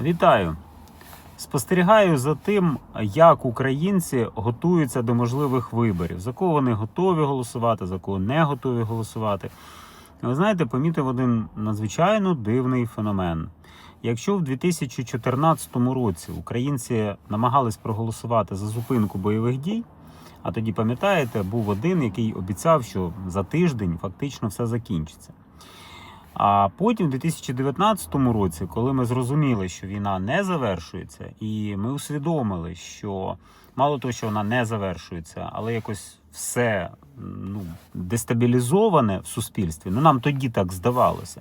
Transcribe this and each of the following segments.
Вітаю! Спостерігаю за тим, як українці готуються до можливих виборів, за кого вони готові голосувати, за кого не готові голосувати. Ви знаєте, помітив один надзвичайно дивний феномен. Якщо в 2014 році українці намагались проголосувати за зупинку бойових дій, а тоді пам'ятаєте, був один, який обіцяв, що за тиждень фактично все закінчиться. А потім, в 2019 році, коли ми зрозуміли, що війна не завершується, і ми усвідомили, що мало того, що вона не завершується, але якось все ну, дестабілізоване в суспільстві. Ну нам тоді так здавалося.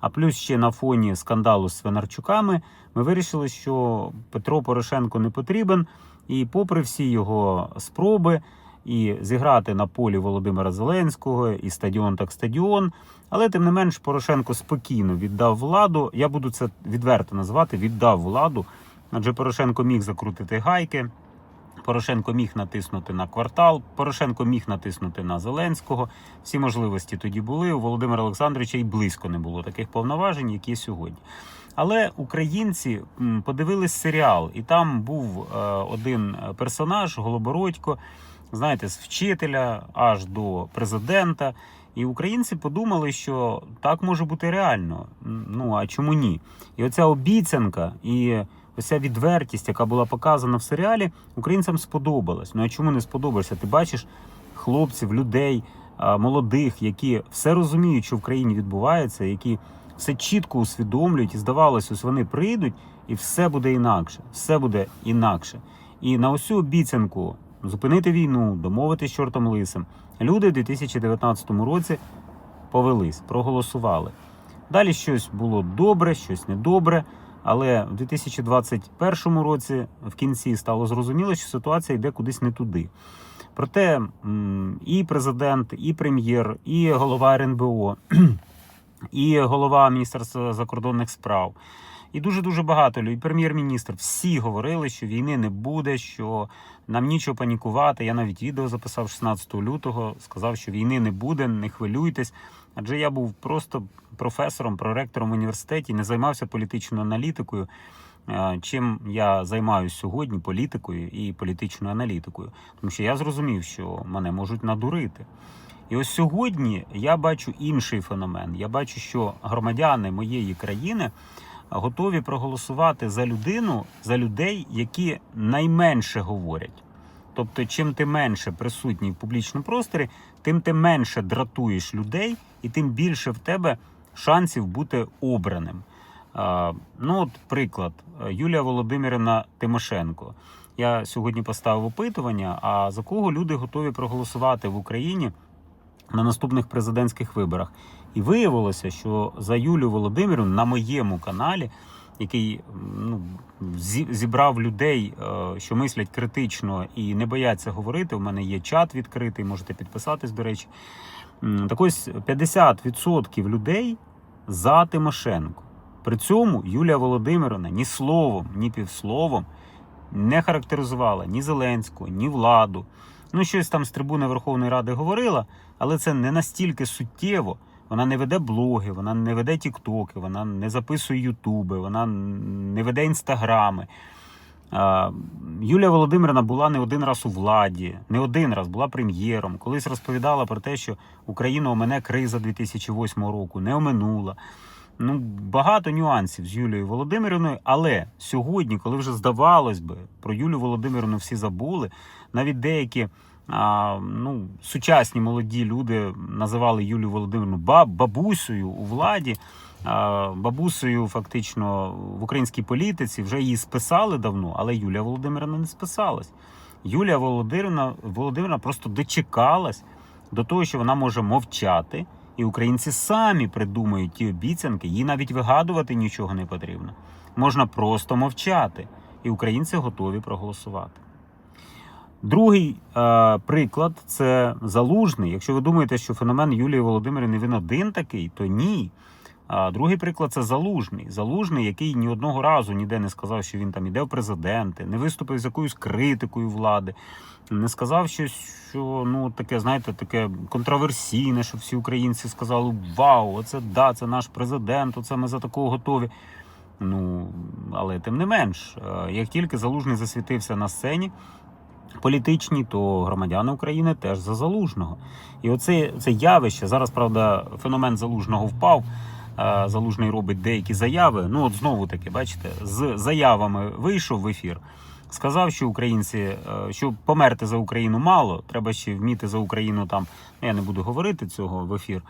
А плюс ще на фоні скандалу з Свинарчуками ми вирішили, що Петро Порошенко не потрібен, і попри всі його спроби і зіграти на полі Володимира Зеленського, і стадіон так стадіон. Але тим не менш Порошенко спокійно віддав владу. Я буду це відверто називати, віддав владу. Адже Порошенко міг закрутити гайки. Порошенко міг натиснути на квартал, Порошенко міг натиснути на Зеленського. Всі можливості тоді були. У Володимира Олександровича і близько не було таких повноважень, які сьогодні. Але українці подивились серіал, і там був е, один персонаж Голобородько, знаєте, з вчителя аж до президента. І українці подумали, що так може бути реально. Ну а чому ні? І оця обіцянка і оця відвертість, яка була показана в серіалі, українцям сподобалась. Ну а чому не сподобалося? Ти бачиш хлопців, людей, молодих, які все розуміють, що в країні відбувається, які все чітко усвідомлюють, і здавалося, ось вони прийдуть, і все буде інакше. Все буде інакше. І на цю обіцянку зупинити війну, домовитись чортом лисим. Люди в 2019 році повелись, проголосували. Далі щось було добре, щось недобре. Але в 2021 році в кінці стало зрозуміло, що ситуація йде кудись не туди. Проте і президент, і прем'єр, і голова РНБО, і голова Міністерства закордонних справ, і дуже дуже багато людей, прем'єр-міністр, всі говорили, що війни не буде, що нам нічого панікувати. Я навіть відео записав 16 лютого, сказав, що війни не буде, не хвилюйтесь. Адже я був просто професором, проректором в університеті, не займався політичною аналітикою. Е, Чим я займаюся сьогодні політикою і політичною аналітикою, тому що я зрозумів, що мене можуть надурити. І ось сьогодні я бачу інший феномен. Я бачу, що громадяни моєї країни готові проголосувати за людину, за людей, які найменше говорять. Тобто, чим ти менше присутній в публічному просторі, тим ти менше дратуєш людей, і тим більше в тебе шансів бути обраним. Ну, от приклад, Юлія Володимирівна Тимошенко. Я сьогодні поставив опитування: а за кого люди готові проголосувати в Україні на наступних президентських виборах? І виявилося, що за Юлію Володимирівну на моєму каналі, який ну, зібрав людей, е, що мислять критично і не бояться говорити. У мене є чат відкритий, можете підписатись, до речі. Так ось 50% людей за Тимошенко. При цьому Юлія Володимировна ні словом, ні півсловом не характеризувала ні Зеленського, ні владу. Ну, щось там з трибуни Верховної Ради говорила, але це не настільки суттєво. Вона не веде блоги, вона не веде тіктоки, вона не записує ютуби, вона не веде інстаграми. Юлія Володимирівна була не один раз у владі, не один раз була прем'єром. Колись розповідала про те, що Україну омине криза 2008 року, не оминула. Ну, багато нюансів з Юлією Володимирівною, але сьогодні, коли вже здавалось би, про Юлію Володимирівну всі забули, навіть деякі а, ну, сучасні молоді люди називали Юлію Володимирівну баб, бабусею у владі, а, бабусею фактично в українській політиці, вже її списали давно, але Юлія Володимирівна не списалась. Юлія Володимирівна, Володимирівна просто дочекалась до того, що вона може мовчати. І українці самі придумають ті обіцянки, їй навіть вигадувати нічого не потрібно. Можна просто мовчати, і українці готові проголосувати. Другий е, приклад це залужний. Якщо ви думаєте, що феномен Юлії Володимирівни він один такий, то ні. А другий приклад це залужний. Залужний, який ні одного разу ніде не сказав, що він там іде в президенти, не виступив з якоюсь критикою влади, не сказав щось, що ну таке, знаєте, таке контроверсійне, що всі українці сказали: Вау, оце да, це наш президент, оце ми за такого готові. Ну, але тим не менш, е, як тільки залужний засвітився на сцені політичній, то громадяни України теж за залужного. І оце це явище зараз, правда, феномен залужного впав. Е, Залужний робить деякі заяви. Ну, от знову таки, бачите, з заявами вийшов в ефір. Сказав, що українці, е, що померти за Україну мало, треба ще вміти за Україну там. ну, Я не буду говорити цього в ефір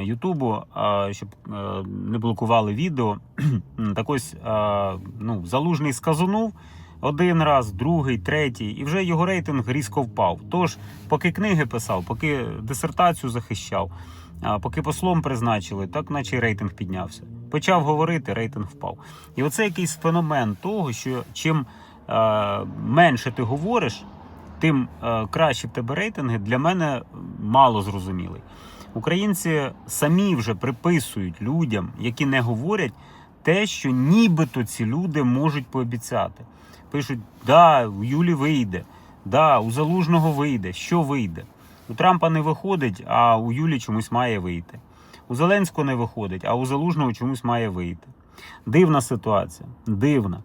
Ютубу, а, щоб е, не блокували відео. Так ось е, ну, залужний сказанув один раз, другий, третій, і вже його рейтинг різко впав. Тож, поки книги писав, поки дисертацію захищав, а поки послом призначили, так наче рейтинг піднявся. Почав говорити, рейтинг впав. І оце якийсь феномен того, що чим е, менше ти говориш, тим е, краще в тебе рейтинги для мене мало зрозумілий. Українці самі вже приписують людям, які не говорять, те, що нібито ці люди можуть пообіцяти. Пишуть: да, у Юлі вийде, да, у Залужного вийде. Що вийде? У Трампа не виходить, а у Юлі чомусь має вийти. У Зеленського не виходить, а у Залужного чомусь має вийти. Дивна ситуація, дивна.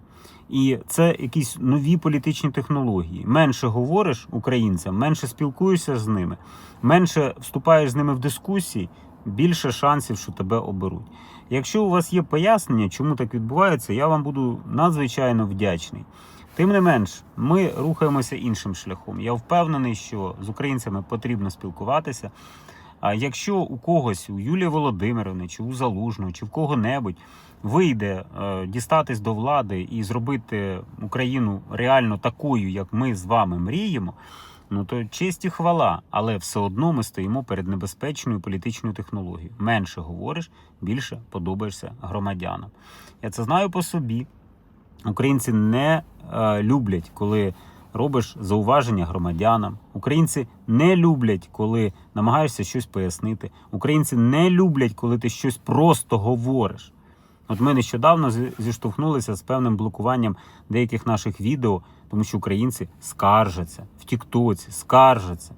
І це якісь нові політичні технології. Менше говориш українцям, менше спілкуєшся з ними, менше вступаєш з ними в дискусії, більше шансів, що тебе оберуть. Якщо у вас є пояснення, чому так відбувається, я вам буду надзвичайно вдячний. Тим не менш, ми рухаємося іншим шляхом. Я впевнений, що з українцями потрібно спілкуватися. А якщо у когось, у Юлії Володимирівни, чи у Залужного, чи в кого-небудь вийде е, дістатись до влади і зробити Україну реально такою, як ми з вами мріємо, ну то честь і хвала, але все одно ми стоїмо перед небезпечною політичною технологією. Менше говориш, більше подобаєшся громадянам. Я це знаю по собі. Українці не люблять, коли робиш зауваження громадянам. Українці не люблять, коли намагаєшся щось пояснити. Українці не люблять, коли ти щось просто говориш. От ми нещодавно зіштовхнулися з певним блокуванням деяких наших відео, тому що українці скаржаться в Тіктоці, скаржаться.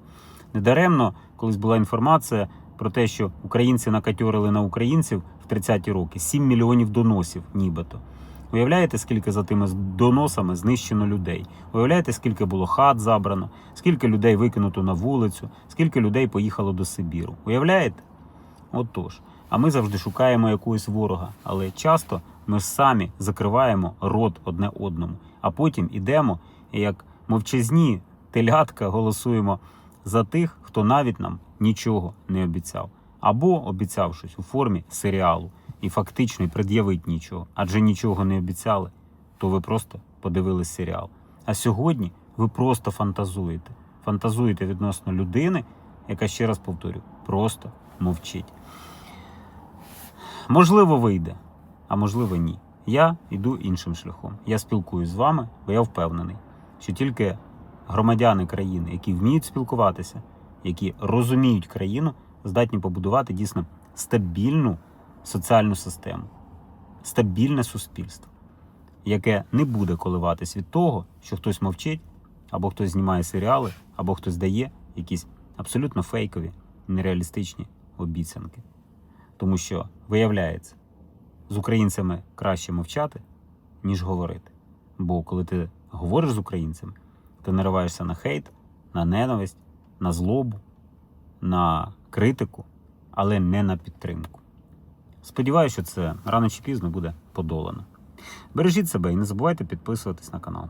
Недаремно колись була інформація про те, що українці накатьорили на українців в 30-ті роки 7 мільйонів доносів, нібито. Уявляєте, скільки за тими доносами знищено людей? Уявляєте, скільки було хат забрано, скільки людей викинуто на вулицю, скільки людей поїхало до Сибіру? Уявляєте? Отож. А ми завжди шукаємо якогось ворога, але часто ми самі закриваємо рот одне одному, а потім ідемо як мовчазні телятка голосуємо за тих, хто навіть нам нічого не обіцяв, або обіцяв щось у формі серіалу і фактично й пред'явить нічого, адже нічого не обіцяли, то ви просто подивились серіал. А сьогодні ви просто фантазуєте. Фантазуєте відносно людини, яка ще раз повторю, просто мовчить. Можливо, вийде, а можливо, ні. Я йду іншим шляхом. Я спілкуюсь з вами, бо я впевнений, що тільки громадяни країни, які вміють спілкуватися, які розуміють країну, здатні побудувати дійсно стабільну соціальну систему, стабільне суспільство, яке не буде коливатись від того, що хтось мовчить, або хтось знімає серіали, або хтось дає якісь абсолютно фейкові, нереалістичні обіцянки. Тому що виявляється, з українцями краще мовчати, ніж говорити. Бо коли ти говориш з українцями, ти нариваєшся на хейт, на ненависть, на злобу, на критику, але не на підтримку. Сподіваюся, що це рано чи пізно буде подолано. Бережіть себе і не забувайте підписуватись на канал.